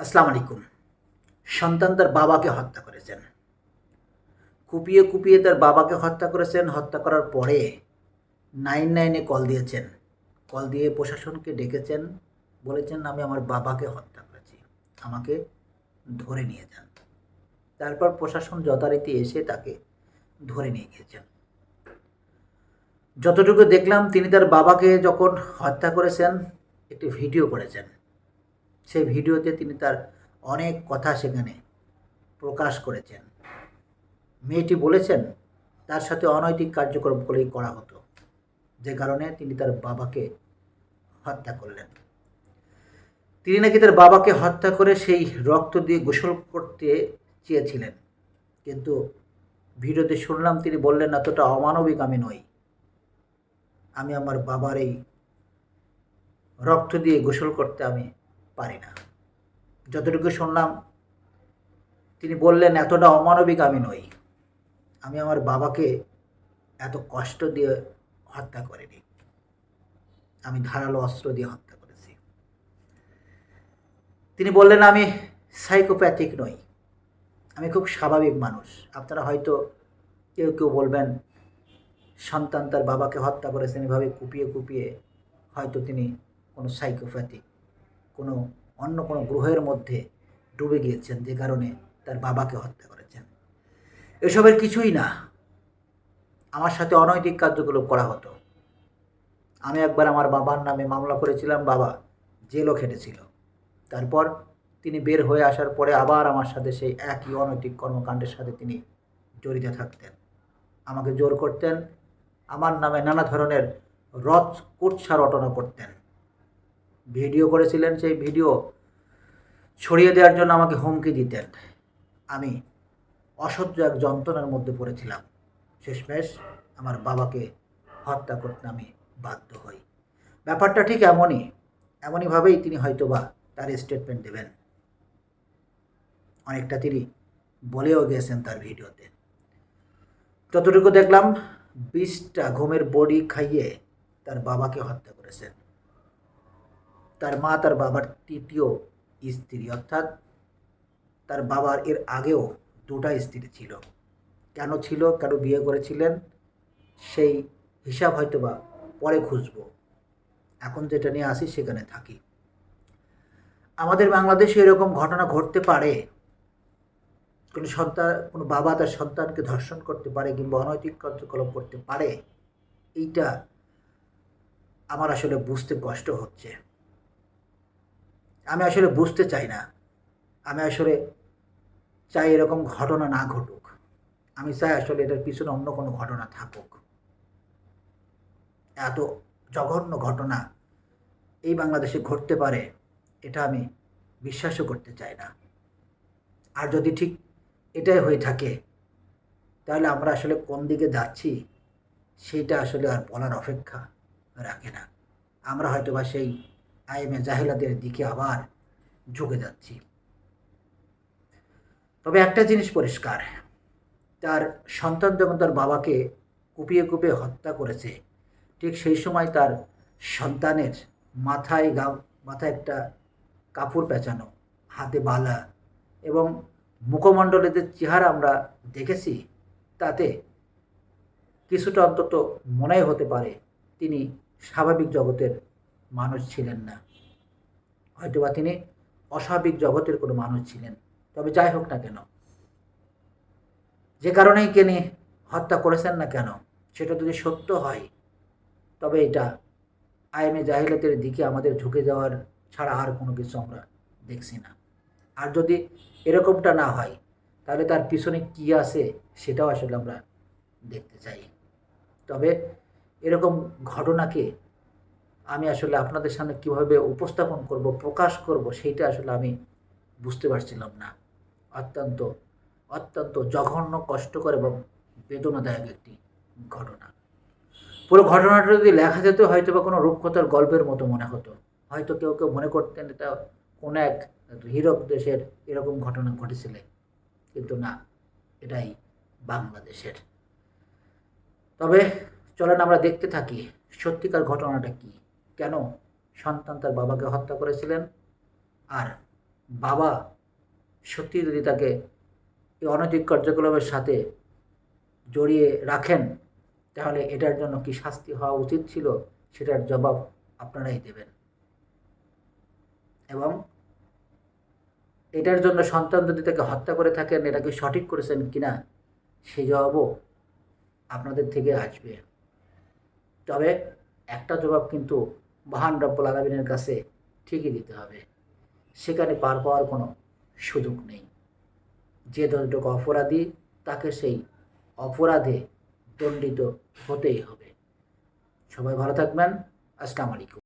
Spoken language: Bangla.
আসসালামু আলাইকুম। সন্তান তার বাবাকে হত্যা করেছেন। কুপিয়ে কুপিয়ে তার বাবাকে হত্যা করেছেন। হত্যা করার পরে নাইন নাইনে কল দিয়েছেন। কল দিয়ে প্রশাসনকে ডেকেছেন। বলেছেন, আমি আমার বাবাকে হত্যা করেছি। আমাকে ধরে নিয়ে যান। তারপর প্রশাসন যথারীতি এসে তাকে ধরে নিয়ে গিয়েছেন। যতটুকু দেখলাম, তিনি তার বাবাকে যখন হত্যা করেছেন, একটি ভিডিও করেছেন। সেই ভিডিওতে তিনি তার অনেক কথা সেখানে প্রকাশ করেছেন। মেয়েটি বলেছেন, তার সাথে অনৈতিক কার্যক্রম করেই করা হতো, যে কারণে তিনি তার বাবাকে হত্যা করলেন। তিনি নাকি তার বাবাকে হত্যা করে সেই রক্ত দিয়ে গোসল করতে চেয়েছিলেন। কিন্তু ভিডিওতে শুনলাম তিনি বললেন, এতটা অমানবিক আমি নই। আমি আমার বাবার এই রক্ত দিয়ে গোসল করতে আমি পারি না। যতটুকু শুনলাম, তিনি বললেন, এতটা অমানবিক আমি নই। আমি আমার বাবাকে এত কষ্ট দিয়ে হত্যা করিনি। আমি ধারালো অস্ত্র দিয়ে হত্যা করেছি। তিনি বললেন, আমি সাইকোপ্যাথিক নই। আমি খুব স্বাভাবিক মানুষ। আপনারা হয়তো কেউ কেউ বলবেন, সন্তান তার বাবাকে হত্যা করেছেন। এভাবে কুপিয়ে কুপিয়ে হয়তো তিনি কোনো সাইকোপ্যাথিক কোনো অন্য কোনো গ্রহের মধ্যে ডুবে গিয়েছেন যে কারণে তার বাবাকে হত্যা করেছেন। এসবের কিছুই না। আমার সাথে অনৈতিক কার্যকলাপ করা হতো। আমি একবার আমার বাবার নামে মামলা করেছিলাম, বাবা জেলও খেটেছিল। তারপর তিনি বের হয়ে আসার পরে আবার আমার সাথে সেই একই অনৈতিক কর্মকাণ্ডের সাথে তিনি জড়িত থাকতেন। আমাকে জোর করতেন, আমার নামে নানা ধরনের রথ কুৎসা রটনা করতেন। ভিডিও করেছিলেন, সেই ভিডিও ছড়িয়ে দেওয়ার জন্য আমাকে হুমকি দিতেন। আমি অসহ্য এক যন্ত্রণার মধ্যে পড়েছিলাম। শেষমেশ আমার বাবাকে হত্যা করতে আমি বাধ্য হই। ব্যাপারটা ঠিক এমনই, এমনইভাবেই তিনি হয়তোবা তার স্টেটমেন্ট দেবেন। অনেকটা তিনি বলেও গেছেন তার ভিডিওতে। যতটুকু দেখলাম, বিশটা ঘুমের বড়ি খাইয়ে তার বাবাকে হত্যা করেছেন। তার মা তার বাবার তৃতীয় স্ত্রী, অর্থাৎ তার বাবার এর আগেও দুটা স্ত্রী ছিল। কেন ছিল, কেন বিয়ে করেছিলেন, সেই হিসাব হয়তো বা পরে খুঁজব। এখন যেটা নিয়ে আসি সেখানে থাকি। আমাদের বাংলাদেশে এরকম ঘটনা ঘটতে পারে। কোনো সন্তান, কোনো বাবা তার সন্তানকে ধর্ষণ করতে পারে কিংবা অনৈতিক কার্যকলাপ করতে পারে, এইটা আমার আসলে বুঝতে কষ্ট হচ্ছে। আমি আসলে বুঝতে চাই না। আমি আসলে চাই এরকম ঘটনা না ঘটুক। আমি চাই আসলে এটার পিছনে অন্য কোনো ঘটনা থাকুক। এত জঘন্য ঘটনা এই বাংলাদেশে ঘটতে পারে, এটা আমি বিশ্বাসও করতে চাই না। আর যদি ঠিক এটাই হয়ে থাকে, তাহলে আমরা আসলে কোন দিকে যাচ্ছি সেইটা আসলে আর বলার অপেক্ষা রাখে না। আমরা হয়তো বা সেই আইএমএ জাহিলাদের দিকে আবার ঝুঁকে যাচ্ছি। তবে একটা জিনিস পরিষ্কার, তার সন্তান যখন তার বাবাকে কুপিয়ে কুপিয়ে হত্যা করেছে, ঠিক সেই সময় তার সন্তানের মাথায় গা, মাথায় একটা কাপড় পেঁচানো, হাতে বালা এবং মুখমণ্ডলের যে চেহারা আমরা দেখেছি, তাতে কিছুটা অন্তত মনে হতে পারে তিনি স্বাভাবিক জগতের মানুষ ছিলেন না। হয়তোবা তিনি অস্বাভাবিক জগতের কোনো মানুষ ছিলেন। তবে যাই হোক না কেন। যে কারণেই তিনি হত্যা করেছেন না কেন, সেটা যদি সত্য হয়, তবে এটা আইএমএ জাহিলাতের দিকে আমাদের ঝুঁকে যাওয়ার ছাড়া আর কোনো কিছু আমরা দেখছি না। আর যদি এরকমটা না হয়, তাহলে তার পিছনে কী আছে সেটাও আসলে আমরা দেখতে চাই। তবে এরকম ঘটনাকে আমি আসলে আপনাদের সামনে কীভাবে উপস্থাপন করব, প্রকাশ করব, সেইটা আসলে আমি বুঝতে পারছিলাম না। অত্যন্ত অত্যন্ত জঘন্য, কষ্টকর এবং বেদনাদায়ক একটি ঘটনা। পুরো ঘটনাটা যদি লেখা যেত, হয়তো বা কোনো রূপকথার গল্পের মতো মনে হতো। হয়তো কেউ কেউ মনে করতেন এটা কোনো এক হীরক দেশের এরকম ঘটনা ঘটেছিল। কিন্তু না, এটাই বাংলাদেশের। তবে চলেন আমরা দেখতে থাকি সত্যিকার ঘটনাটা কি। কেন সন্তান তার বাবাকে হত্যা করেছিলেন? আর বাবা সত্যি যদি তাকে এই অনৈতিক কার্যকলাপের সাথে জড়িয়ে রাখেন, তাহলে এটার জন্য কি শাস্তি হওয়া উচিত ছিল? সেটার জবাব আপনারাই দেবেন। এবং এটার জন্য সন্তান যদি তাকে হত্যা করে থাকেন, এটা কি সঠিক করেছেন কিনা সেই জবাবও আপনাদের থেকে আসবে। তবে একটা জবাব কিন্তু মহান রব্বুল আলমিনের কাছে ঠিকই দিতে হবে। সেখানে পার পাওয়ার কোনো সুযোগ নেই। যে দলটুকু অপরাধী, তাকে সেই অপরাধে দণ্ডিত হতেই হবে। সবাই ভালো থাকবেন। আসসালামু আলাইকুম।